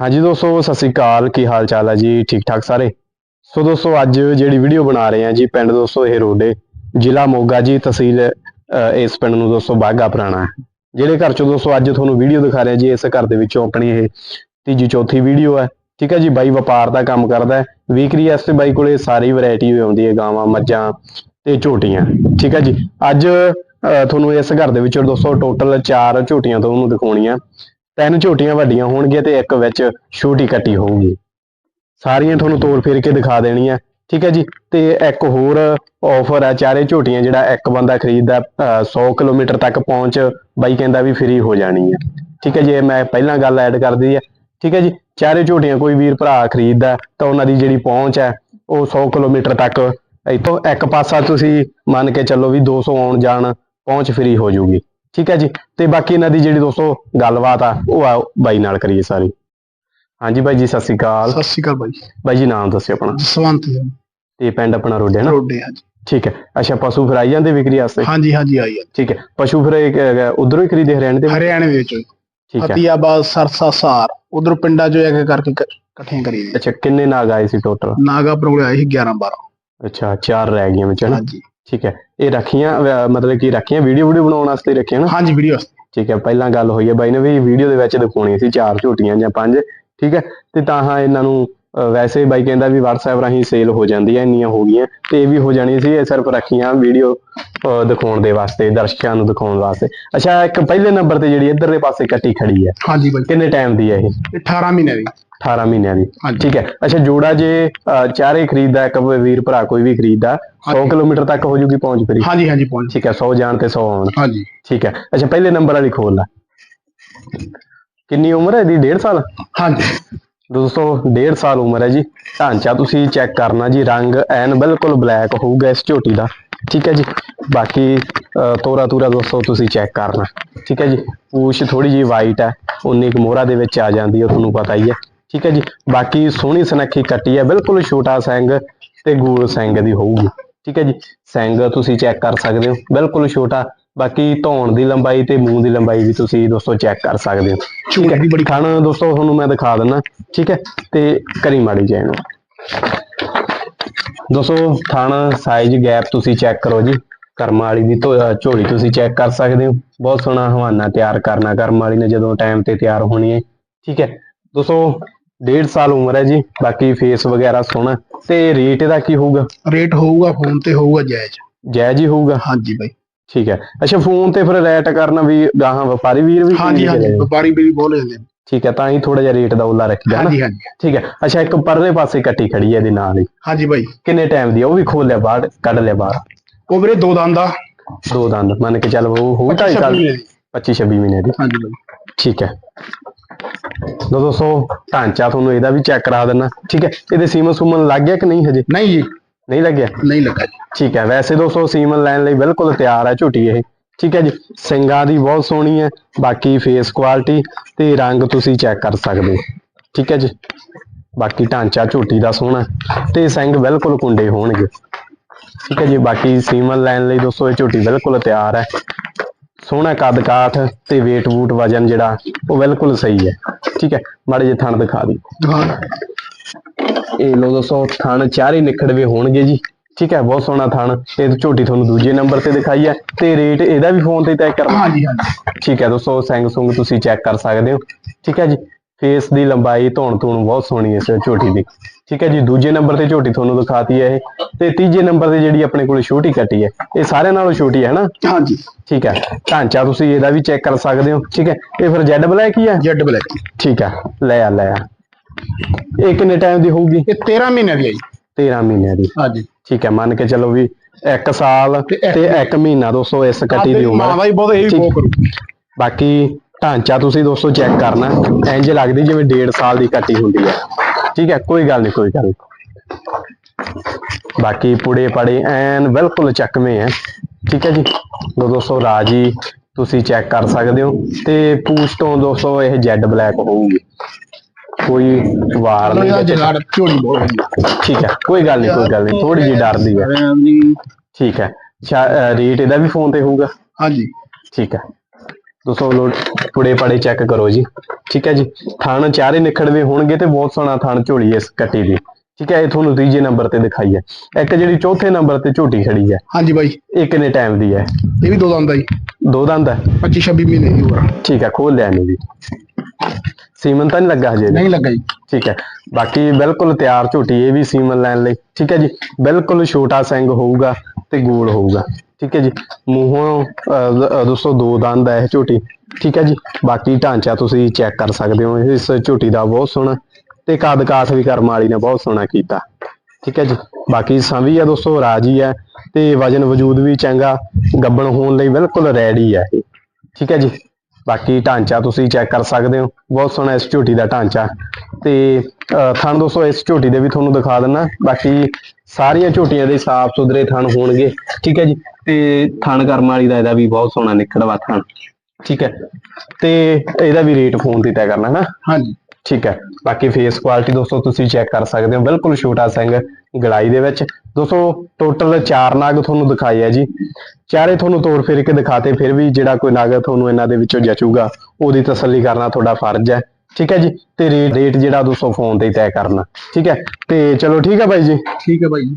ਹਾਂਜੀ ਦੋਸਤੋ, ਸਤਿ ਸ੍ਰੀ ਅਕਾਲ। ਕੀ ਹਾਲ ਚਾਲ ਹੈ ਜੀ? ਠੀਕ ਠਾਕ ਸਾਰੇ? ਸੋ ਦੋਸਤੋ, ਅੱਜ ਜਿਹੜੀ ਵੀਡੀਓ ਬਣਾ ਰਹੇ ਹਾਂ ਜੀ, ਪਿੰਡ ਦੋਸਤੋ ਇਹ ਰੋਡੇ, ਜ਼ਿਲ੍ਹਾ ਮੋਗਾ ਜੀ, ਤਹਿਸੀਲ ਇਸ ਪਿੰਡ ਨੂੰ ਦੋਸਤੋ ਬਾਗਾ ਪੁਰਾਣਾ। ਜਿਹੜੇ ਘਰ ਚੋਂ ਦੋਸਤੋ ਅੱਜ ਤੁਹਾਨੂੰ ਵੀਡੀਓ ਦਿਖਾ ਰਹੇ ਜੀ, ਇਸ ਘਰ ਦੇ ਵਿੱਚੋਂ ਆਪਣੀ ਇਹ ਤੀਜੀ ਚੌਥੀ ਵੀਡੀਓ ਹੈ ਠੀਕ ਹੈ ਜੀ, ਬਾਈ ਵਪਾਰ ਦਾ ਕੰਮ ਕਰਦਾ ਹੈ। ਵੀਕਰੀ ਵਾਸਤੇ ਬਾਈ ਕੋਲੇ ਸਾਰੀ ਵੈਰਾਈਟੀ ਆਉਂਦੀ ਹੈ, ਗਾਵਾਂ, ਮੱਝਾਂ ਤੇ ਝੋਟੀਆਂ। ਠੀਕ ਹੈ ਜੀ, ਅੱਜ ਤੁਹਾਨੂੰ ਇਸ ਘਰ ਦੇ ਵਿੱਚੋਂ ਦੋਸਤੋ ਟੋਟਲ 4 ਝੋਟੀਆਂ ਤੁਹਾਨੂੰ ਦਿਖਾਉਣੀਆਂ। ਤਿੰਨ ਝੋਟੀਆਂ ਵੱਡੀਆਂ ਹੋਣਗੀਆਂ ਤੇ ਇੱਕ ਵਿੱਚ ਛੋਟੀ ਕੱਟੀ ਹੋਊਗੀ। ਸਾਰੀਆਂ ਤੁਹਾਨੂੰ ਤੋੜ ਫੇਰ ਕੇ ਦਿਖਾ ਦੇਣੀਆਂ। ਠੀਕ ਹੈ ਜੀ? ਤੇ ਇੱਕ ਹੋਰ ਆਫਰ ਹੈ ਚਾਰੇ ਝੋਟੀਆਂ ਜਿਹੜਾ ਇੱਕ ਬੰਦਾ ਖਰੀਦਦਾ, ਅਹ 100 ਕਿਲੋਮੀਟਰ ਤੱਕ ਪਹੁੰਚ ਬਾਈ ਕਹਿੰਦਾ ਵੀ ਫ੍ਰੀ ਹੋ ਜਾਣੀ ਹੈ। ਠੀਕ ਹੈ ਜੀ? ਇਹ ਮੈਂ ਪਹਿਲਾਂ ਗੱਲ ਐਡ ਕਰਦੀ ਹੈ। ਠੀਕ ਹੈ ਜੀ? ਚਾਰੇ ਝੋਟੀਆਂ ਕੋਈ ਵੀਰ ਭਰਾ ਖਰੀਦਦਾ, ਤਾਂ ਉਹਨਾਂ ਦੀ ਜਿਹੜੀ ਪਹੁੰਚ ਹੈ, ਉਹ 100 ਕਿਲੋਮੀਟਰ ਤੱਕ ਇੱਥੋਂ ਇੱਕ ਪਾਸਾ ਤੁਸੀਂ ਮੰਨ ਕੇ ਚੱਲੋ ਵੀ 200 ਆਉਣ ਜਾਣ, ਪਹੁੰਚ ਫ੍ਰੀ ਹੋ ਜਾਊਗੀ ਠੀਕ ਹੈ ਜੀ। ਤੇ ਬਾਕੀ ਇਹਨਾਂ ਦੀ ਜਿਹੜੀ ਦੋਸਤੋ ਗੱਲਬਾਤ ਆ ਉਹ ਆ ਬਾਈ ਨਾਲ ਕਰੀਏ ਸਾਰੀ। ਹਾਂਜੀ ਬਾਈ ਜੀ ਸਤਿ ਸ਼੍ਰੀ ਅਕਾਲ। ਸਤਿ ਸ਼੍ਰੀ ਅਕਾਲ ਬਾਈ ਬਾਈ ਜੀ ਨਾਮ ਦੱਸਿਓ ਆਪਣਾ। ਜਸਵੰਤ ਸਿੰਘ ਤੇ ਪਿੰਡ ਆਪਣਾ ਰੋਡੇ ਨਾ? ਰੋਡੇ ਹਾਂਜੀ ਠੀਕ ਹੈ। ਅੱਛਾ ਪਸ਼ੂ ਫਿਰ ਆਈ ਜਾਂਦੇ ਵਿਕਰੀ ਵਾਸਤੇ? ਹਾਂਜੀ ਹਾਂਜੀ ਆਈ ਆ ਠੀਕ ਹੈ। ਪਸ਼ੂ ਫਿਰ ਉਧਰੋਂ ਹੀ ਖਰੀਦੇ ਹਰਿਆਣੇ ਦੇ ਵਿੱਚ? ਹਰਿਆਣੇ ਦੇ ਵਿੱਚ ਠੀਕ ਹੈ। ਫਤਿਆਬਾਦ ਸਰਸਾ ਸਾਰ। ਉਧਰ ਪਿੰਡਾਂ ਚੋਂ ਇੱਕ ਕਰਕੇ ਕ- ਇਕੱਠੀਆਂ ਕਰੀ ਅੱਛਾ ਕਿੰਨੇ ਨਾਗ ਆਏ ਸੀ ਟੋਟਲ ਨਾਗਾਪੁਰ ਕੋਲੇ ਆਏ ਸੀ 11 12 ਅੱਛਾ ਚਾਰ ਰਹਿ ਗਈਆਂ ਵਿੱਚ ਹਾਂਜੀ। ਠੀਕ ਹੈ। ਇਹ ਰੱਖੀਆਂ ਅਹ, ਮਤਲਬ ਕਿ ਰੱਖੀਆਂ ਵੀਡੀਓ ਵੀਡੀਓ ਬਣਾਉਣ ਵਾਸਤੇ ਰੱਖੀਆਂ ਨਾ? ਹਾਂਜੀ ਵੀਡੀਓ ਠੀਕ ਹੈ ਪਹਿਲਾਂ ਗੱਲ ਹੋਈ ਹੈ ਬਾਈ ਨੇ ਵੀ ਵੀਡੀਓ ਦੇ ਵਿੱਚ ਦਿਖਾਉਣੀ ਸੀ ਚਾਰ ਝੋਟੀਆਂ ਜਾਂ ਪੰਜ ਠੀਕ ਹੈ? ਤੇ ਤਾਂ ਹਾਂ ਇਹਨਾਂ ਨੂੰ ਵੈਸੇ ਬਾਈ ਕਹਿੰਦਾ ਵੀ WhatsApp ਰਾਹੀਂ ਸੇਲ ਹੋ ਜਾਂਦੀ ਹੈ ਇੰਨੀਆਂ ਹੋ ਗਈਆਂ ਤੇ ਇਹ ਵੀ ਹੋ ਜਾਣੀ ਸੀ ਇਹ ਸਿਰਫ ਰੱਖੀਆਂ ਵੀਡੀਓ ਦਿਖਾਉਣ ਦੇ ਵਾਸਤੇ ਦਰਸ਼ਕਾਂ ਨੂੰ ਦਿਖਾਉਣ ਵਾਸਤੇ। ਅੱਛਾ ਇੱਕ ਪਹਿਲੇ ਨੰਬਰ ਤੇ ਜਿਹੜੀ ਇੱਧਰਲੇ ਪਾਸੇ ਕੱਟੀ ਖੜੀ ਹੈ ਹਾਂਜੀ ਬਾਈ। ਕਿੰਨੇ ਟਾਈਮ ਦੀ ਹੈ ਇਹ? ਇਹ 18 ਮਹੀਨੇ ਦੀ। 18 ਮਹੀਨਿਆਂ ਦੀ। ਠੀਕ ਹੈ। ਅੱਛਾ ਜੋੜਾ ਜੇ ਚਾਰੇ ਖਰੀਦਦਾ ਇੱਕ ਵੀਰ ਭਰਾ ਕੋਈ ਵੀ ਖਰੀਦਦਾ 100 ਹਾਂਜੀ। ਕਿਲੋਮੀਟਰ ਤੱਕ ਹੋ ਜੂਗੀ ਪਹੁੰਚ ਫਰੀ ਹਾਂਜੀ ਹਾਂਜੀ ਪਹੁੰਚ ਠੀਕ ਹੈ 100 ਜਾਣ ਤੇ 100 ਆਉਣ। ਹਾਂਜੀ। ਠੀਕ ਹੈ। ਅੱਛਾ ਪਹਿਲੇ ਨੰਬਰ ਵਾਲੀ ਖੋਲ ਲੈ। ਕਿੰਨੀ ਉਮਰ ਹੈ ਇਹਦੀ? 1.5 ਸਾਲ? ਹਾਂਜੀ। ਦੋਸਤੋ, ਡੇਢ ਸਾਲ ਉਮਰ ਹੈ ਜੀ। ਢਾਂਚਾ ਤੁਸੀਂ ਚੈੱਕ ਕਰਨਾ ਜੀ, ਰੰਗ ਐਨ ਬਿਲਕੁਲ ਬਲੈਕ ਹੋਊਗਾ ਇਸ ਝੋਟੀ ਦਾ। ਠੀਕ ਹੈ ਜੀ? ਬਾਕੀ ਤੋਰਾ ਤੂਰਾ ਦੋਸਤੋ, ਤੁਸੀਂ ਚੈੱਕ ਕਰਨਾ। ਠੀਕ ਹੈ ਜੀ? ਪੂਛ ਥੋੜੀ ਜੀ ਵਾਈਟ ਹੈ। ਉਨੀ ਕੁ ਮੋਹਰਾ ਦੇ ਵਿੱਚ ਆ ਜਾਂਦੀ ਹੈ, ਤੁਹਾਨੂੰ ਪਤਾ ਹੀ ਹੈ। ਠੀਕ ਹੈ ਜੀ? ਬਾਕੀ ਸੋਹਣੀ ਸਨੱਖੀ ਕੱਟੀ ਹੈ, ਬਿਲਕੁਲ ਛੋਟਾ ਸਿੰਘ ਤੇ ਗੋਲ ਸਿੰਘ ਦੀ ਹੋਊਗੀ। ਠੀਕ ਹੈ ਜੀ? ਸਿੰਘ ਤੁਸੀਂ ਚੈੱਕ ਕਰ ਸਕਦੇ ਹੋ, ਬਿਲਕੁਲ ਛੋਟਾ ਬਾਕੀ ਧੌਣ ਦੀ ਲੰਬਾਈ ਤੇ ਮੂੰਹ ਦੀ ਲੰਬਾਈ ਵੀ ਤੁਸੀਂ ਦੋਸਤੋ ਚੈੱਕ ਕਰ ਸਕਦੇ ਹੋ। ਝੂਠ ਦੀ ਬੜੀ ਖਾਣਾ ਦੋਸਤੋ ਤੁਹਾਨੂੰ ਮੈਂ ਦਿਖਾ ਦਿੰਦਾ ਠੀਕ ਹੈ ਤੇ ਕਰੀ ਮਾੜੀ ਜਾਏ ਨੂੰ ਦੋਸਤੋ ਥਾਣਾ ਸਾਈਜ਼ ਗੈਪ ਤੁਸੀਂ ਚੈੱਕ ਕਰੋ ਜੀ ਕਰਮ ਵਾਲੀ ਦੀ ਝੋਲੀ ਤੁਸੀਂ ਚੈੱਕ ਕਰ ਸਕਦੇ ਹੋ। ਬਹੁਤ ਸੋਹਣਾ ਹਵਾਨਾ ਤਿਆਰ ਕਰਨਾ ਕਰਮ ਵਾਲੀ ਨੇ ਜਦੋਂ ਟਾਈਮ ਤੇ ਤਿਆਰ ਹੋਣੀ ਹੈ ਠੀਕ ਹੈ। ਦੋਸਤੋ 1.5 ਸਾਲ ਉਮਰ ਹੈ ਜੀ ਬਾਕੀ ਫੇਸ ਵਗੈਰਾ ਸੋਹਣਾ। ਤੇ ਰੇਟ ਇਹਦਾ ਕੀ ਹੋਊਗਾ? ਰੇਟ ਹੋਊਗਾ ਫੋਨ ਤੇ ਹੋਊਗਾ ਜਾਇਜ਼। ਜਾਇਜ਼ ਹੀ ਹੋਊਗਾ। ਹਾਂਜੀ ਬਾਈ। ਠੀਕ ਹੈ। ਅੱਛਾ ਫੋਨ ਤੇ ਫਿਰ ਰੇਟ ਕਰਨਾ ਵੀ ਗਾਹਾਂ ਵਪਾਰੀ ਵੀਰ ਵੀ ਹਾਂਜੀ ਹਾਂਜੀ। ਵਪਾਰੀ ਵੀ ਬੋਲ ਜਾਂਦੇ ਨੇ। ਠੀਕ ਹੈ ਤਾਂ ਹੀ ਥੋੜਾ ਜਿਹਾ ਰੇਟ ਦਾ ਉਲਾ ਰੱਖੀਦਾ ਹੈ ਹਾਂਜੀ ਹਾਂਜੀ। ਠੀਕ ਹੈ ਅੱਛਾ ਇੱਕ ਪਰਲੇ ਪਾਸੇ ਕੱਟੀ ਖੜੀ ਹੈ ਇਹਦੇ ਨਾਲ ਹੀ। ਹਾਂਜੀ ਬਾਈ। ਕਿੰਨੇ ਟਾਈਮ ਦੀ ਹੈ ਉਹ ਵੀ ਖੋਲ ਲਿਆ ਬਾਹਰ ਕੱਢ ਲਿਆ ਬਾਹਰ। ਉਹ ਵੀਰੇ ਦੋ ਦੰਦ ਦਾ ਦੋ ਦੰਦ ਮੰਨ ਕੇ ਚੱਲ ਉਹ ਹੋਊ ਢਾਈ ਸਾਲ 25 26 ਮਹੀਨੇ ਦੀ। ਹਾਂਜੀ ਬਾਈ। ਠੀਕ ਹੈ। ਲੋ ਦੋਸਤੋ ਢਾਂਚਾ ਤੁਹਾਨੂੰ ਇਹਦਾ ਵੀ ਚੈੱਕ ਕਰਾ ਦਿੰਨਾ ਠੀਕ ਹੈ ਇਹਦੇ ਸੀਮਨ ਸੂਮਨ ਲੱਗ ਗਿਆ ਕਿ ਨਹੀਂ ਹਜੇ? ਨਹੀਂ ਜੀ। ਨਹੀਂ ਲੱਗਿਆ? ਨਹੀਂ ਲੱਗਾ ਜੀ। ਠੀਕ ਹੈ ਵੈਸੇ ਦੋਸਤੋ ਸੀਮਨ ਲੈਣ ਲਈ ਬਿਲਕੁਲ ਤਿਆਰ ਹੈ ਝੋਟੀ ਇਹ। ਠੀਕ ਹੈ ਜੀ ਸਿੰਗਾਂ ਦੀ ਬਹੁਤ ਸੋਹਣੀ ਹੈ ਬਾਕੀ ਫੇਸ ਕੁਆਲਿਟੀ ਤੇ ਰੰਗ ਤੁਸੀਂ ਚੈੱਕ ਕਰ ਸਕਦੇ ਹੋ। ਠੀਕ ਹੈ ਜੀ ਬਾਕੀ ਢਾਂਚਾ ਝੋਟੀ ਦਾ ਸੋਹਣਾ ਤੇ ਸਿੰਘ ਬਿਲਕੁਲ ਕੁੰਡੇ ਹੋਣਗੇ। ਠੀਕ ਹੈ ਜੀ ਬਾਕੀ ਸੀਮਨ ਲੈਣ ਲਈ ਦੋਸਤੋ ਇਹ ਝੋਟੀ ਬਿਲਕੁਲ ਤਿਆਰ ਹੈ। ਸੋਹਣਾ ਕੱਦ ਕਾਠ ਤੇ weight ਵੂਟ ਵਜਨ ਜਿਹੜਾ ਉਹ ਬਿਲਕੁਲ ਸਹੀ ਹੈ। ਠੀਕ ਹੈ ਮਾੜੇ ਜਿਹੇ ਥਣ ਦਿਖਾ ਦੀ ਇਹ ਲੋ ਦੋਸਤੋ ਥਣ ਚਾਰੇ ਨਿਖੜਵੇ ਹੋਣਗੇ ਜੀ। ਠੀਕ ਹੈ ਬਹੁਤ ਸੋਹਣਾ ਥਣ। ਇਹ ਝੋਟੀ ਤੁਹਾਨੂੰ ਦੂਜੇ ਨੰਬਰ ਤੇ ਦਿਖਾਈ ਹੈ ਤੇ ਰੇਟ ਇਹਦਾ ਵੀ ਫੋਨ ਤੇ ਤੈਅ ਕਰਨਾ। ਹਾਂਜੀ ਹਾਂਜੀ। ਠੀਕ ਹੈ ਦੋਸਤੋ ਸੈਂਗ ਸੁੰਗ ਤੁਸੀਂ ਚੈੱਕ ਕਰ ਸਕਦੇ ਹੋ। ਠੀਕ ਹੈ ਜੀ ਫੇਸ ਦੀ ਲੰਬਾਈ ਧੌਣ ਧੂਣ ਬਹੁਤ ਸੋਹਣੀ ਹੈ ਇਸ ਝੋਟੀ ਦੀ। ਠੀਕ ਹੈ ਜੀ ਦੂਜੇ ਨੰਬਰ ਤੇ ਝੋਟੀ ਤੁਹਾਨੂੰ ਦਿਖਾਤੀ ਹੈ ਇਹ। ਤੇ ਤੀਜੇ ਨੰਬਰ ਤੇ ਜਿਹੜੀ ਆਪਣੇ ਕੋਲ ਛੋਟੀ ਕੱਟੀ ਹੈ ਇਹ ਸਾਰਿਆਂ ਨਾਲੋਂ ਛੋਟੀ ਹੈ ਨਾ? ਹਾਂਜੀ। ਠੀਕ ਹੈ ਢਾਂਚਾ ਤੁਸੀਂ ਇਹਦਾ ਵੀ ਚੈੱਕ ਕਰ ਸਕਦੇ ਹੋ। ਠੀਕ ਹੈ ਇਹ ਫਿਰ ਜੈਡ ਬਲੈਕ ਹੀ ਹੈ? ਜੈਡ ਬਲੈਕ ਠੀਕ ਹੈ ਲੈ ਆ ਲੈ ਆ। ਇਹ ਕਿੰਨੇ ਟਾਈਮ ਦੀ ਹੋਊਗੀ? ਇਹ 13 ਮਹੀਨੇ ਦੀ ਹੈ ਜੀ। 13 ਮਹੀਨਿਆਂ ਦੀ। ਹਾਂਜੀ। ਠੀਕ ਹੈ ਮੰਨ ਕੇ ਚੱਲੋ ਵੀ 1 ਸਾਲ ਤੇ ਤੇ 1 ਮਹੀਨਾ ਦੋਸਤੋ ਇਸ ਕੱਟੀ ਦੀ ਮਾਂ ਉਮਰ। ਦਾ ਹੀ ਬਹੁਤ ਇਹ ਕਰੂ ਬਾਕੀ ਢਾਂਚਾ ਤੁਸੀਂ ਦੋਸਤੋ ਚੈੱਕ ਕਰਨਾ। ਇੰਜ ਲੱਗਦੀ ਜਿਵੇਂ 1.5 ਸਾਲ ਦੀ ਕੱਟੀ ਹੁੰਦੀ ਹੈ। ਠੀਕ ਹੈ ਕੋਈ ਗੱਲ ਨਹੀਂ ਕੋਈ ਗੱਲ ਨਹੀਂ। ਬਾਕੀ ਪੁੜੇ ਪੜੇ ਐਨ ਬਿਲਕੁਲ ਚੱਕਵੇਂ ਹੈ। ਠੀਕ ਹੈ ਜੀ। ਲੋ ਦੋਸਤੋ ਰਾਜੀ ਤੁਸੀਂ ਚੈੱਕ ਕਰ ਸਕਦੇ ਹੋ। ਤੇ ਪੂਛ ਤੋਂ ਦੋਸਤੋ ਇਹ ਜੈਡ ਬਲੈਕ ਹੋਊਗੀ। ਕੋਈ ਵਾਰ ਨਹੀਂ ਵਿੱਚ। ਜਗਾੜ ਝੋਲੀ ਬਹੁਤ ਠੀਕ ਹੈ ਕੋਈ ਗੱਲ ਨਹੀਂ ਕੋਈ ਗੱਲ ਨਹੀਂ ਥੋੜੀ ਜਿਹੀ ਡਰਦੀ ਹੈ। ਠੀਕ ਹੈ ਰੇਟ ਇਹਦਾ ਵੀ ਫੋਨ ਤੇ ਹੋਊਗਾ? ਹਾਂਜੀ। ਠੀਕ ਹੈ ਦੋਸਤੋ ਲੋ ਪੁੜੇ ਪੜੇ ਚੈੱਕ ਕਰੋ ਜੀ। ਠੀਕ ਹੈ ਜੀ ਥਣ ਚਾਰੇ ਨਿਖੜਵੇਂ ਹੋਣਗੇ ਤੇ ਬਹੁਤ ਸੋਹਣਾ ਥਣ ਝੋਲੀ ਇਸ ਕੱਟੀ ਦੀ। ਠੀਕ ਹੈ ਇਹ ਤੁਹਾਨੂੰ ਤੀਜੇ ਨੰਬਰ ਤੇ ਦਿਖਾਈ ਹੈ। ਇੱਕ ਜਿਹੜੀ ਚੌਥੇ ਨੰਬਰ ਤੇ ਝੋਟੀ ਖੜੀ ਹੈ। ਹਾਂਜੀ ਬਾਈ। ਇਹ ਕਿੰਨੇ ਟਾਈਮ ਦੀ ਹੈ। ਇਹ ਵੀ ਦੋ ਦੰਦ ਆ ਜੀ। ਦੋ ਦੰਦ ਹੈ? 25 26 ਮਹੀਨੇ ਦੀ ਉਮਰ ਠੀਕ ਹੈ ਖੋਲ ਲਿਆ ਨਹੀਂ ਜੀ ਸੀਮਨ ਤਾਂ ਨਹੀਂ ਲੱਗਾ ਹਜੇ ਨਹੀਂ ਲੱਗਾ ਜੀ। ਠੀਕ ਹੈ। ਬਾਕੀ ਬਿਲਕੁਲ ਤਿਆਰ ਝੋਟੀ ਇਹ ਵੀ ਸੀਮਨ ਲੈਣ ਲਈ। ਠੀਕ ਹੈ ਜੀ। ਬਿਲਕੁਲ ਛੋਟਾ ਸਿੰਘ ਹੋਊਗਾ ਤੇ ਗੋਲ ਹੋਊਗਾ। ਠੀਕ ਹੈ ਜੀ। ਮੂੰਹੋਂ ਦੋਸਤੋ ਦੋ ਦੰਦ ਹੈ ਇਹ ਝੋਟੀ। ਠੀਕ ਹੈ ਜੀ। ਬਾਕੀ ਢਾਂਚਾ ਤੁਸੀਂ ਚੈੱਕ ਕਰ ਸਕਦੇ ਹੋ। ਇਸ ਝੋਟੀ ਦਾ ਬਹੁਤ ਸੋਹਣਾ ਤੇ ਕੱਦ ਕਾਠ ਵੀ ਕਰਮ ਵਾਲੀ ਨੇ ਬਹੁਤ ਸੋਹਣਾ ਕੀਤਾ। ਠੀਕ ਹੈ ਜੀ। ਬਾਕੀ ਸੰਵੀ ਆ ਦੋਸਤੋ ਰਾਜੀ ਹੈ ਤੇ ਵਜਨ ਵਜੂਦ ਵੀ ਚੰਗਾ। ਗੱਬਣ ਹੋਣ ਲਈ ਬਿਲਕੁਲ ਰੈਡੀ ਹੈ ਠੀਕ ਹੈ ਜੀ। ਬਾਕੀ ਢਾਂਚਾ ਤੁਸੀਂ ਚੈੱਕ ਕਰ ਸਕਦੇ ਹੋ। ਬਹੁਤ ਸੋਹਣਾ ਇਸ ਝੋਟੀ ਦਾ ਢਾਂਚਾ। ਤੇ ਅਹ, ਥਣ ਦੋਸਤੋ ਇਸ ਝੋਟੀ ਦੇ ਵੀ ਤੁਹਾਨੂੰ ਦਿਖਾ ਦਿੰਨਾ। ਬਾਕੀ ਸਾਰੀਆਂ ਝੋਟੀਆਂ ਦੇ ਸਾਫ਼ ਸੁਥਰੇ ਥਣ ਹੋਣਗੇ। ਠੀਕ ਹੈ ਜੀ? ਤੇ ਥਣ ਕਰਮ ਵਾਲੀ ਦਾ ਇਹਦਾ ਵੀ ਬਹੁਤ ਸੋਹਣਾ ਨਿਕੜਵਾ ਥਣ। ਠੀਕ ਹੈ? ਤੇ ਇਹਦਾ ਵੀ ਰੇਟ ਫੋਨ ਤੇ ਤੈਅ ਕਰਨਾ ਹੈ ਨਾ ਹਾਂਜੀ। ਠੀਕ ਹੈ। ਬਾਕੀ ਫੇਸ ਕੁਆਲਿਟੀ ਦੋਸਤੋ ਤੁਸੀਂ ਚੈੱਕ ਕਰ ਸਕਦੇ ਹੋ। ਬਿਲਕੁਲ ਛੋਟਾ ਸਿੰਘ ਗਲਾਈ ਦੇ ਵਿੱਚ। ਦੋਸਤੋ ਟੋਟਲ 4 ਨਾਗ ਤੁਹਾਨੂੰ ਦਿਖਾਏ ਆ ਜੀ। ਚਾਰੇ ਤੁਹਾਨੂੰ ਤੋੜ ਫਿਰ ਕੇ ਦਿਖਾਤੇ, ਫਿਰ ਵੀ ਜਿਹੜਾ ਕੋਈ ਨਾਗ ਤੁਹਾਨੂੰ ਇਹਨਾਂ ਦੇ ਵਿੱਚੋਂ ਜਚੂਗਾ, ਉਹਦੀ ਤਸੱਲੀ ਕਰਨਾ ਤੁਹਾਡਾ ਫਰਜ਼ ਹੈ। ਠੀਕ ਹੈ ਜੀ? ਤੇ ਰੇਟ ਰੇਟ ਜਿਹੜਾ ਦੋਸਤੋ ਫੋਨ ਤੇ ਹੀ ਤੈਅ ਕਰਨਾ। ਠੀਕ ਹੈ? ਤੇ ਚਲੋ ਠੀਕ ਹੈ ਬਾਈ ਜੀ। ਠੀਕ ਹੈ ਬਾਈ ਜੀ।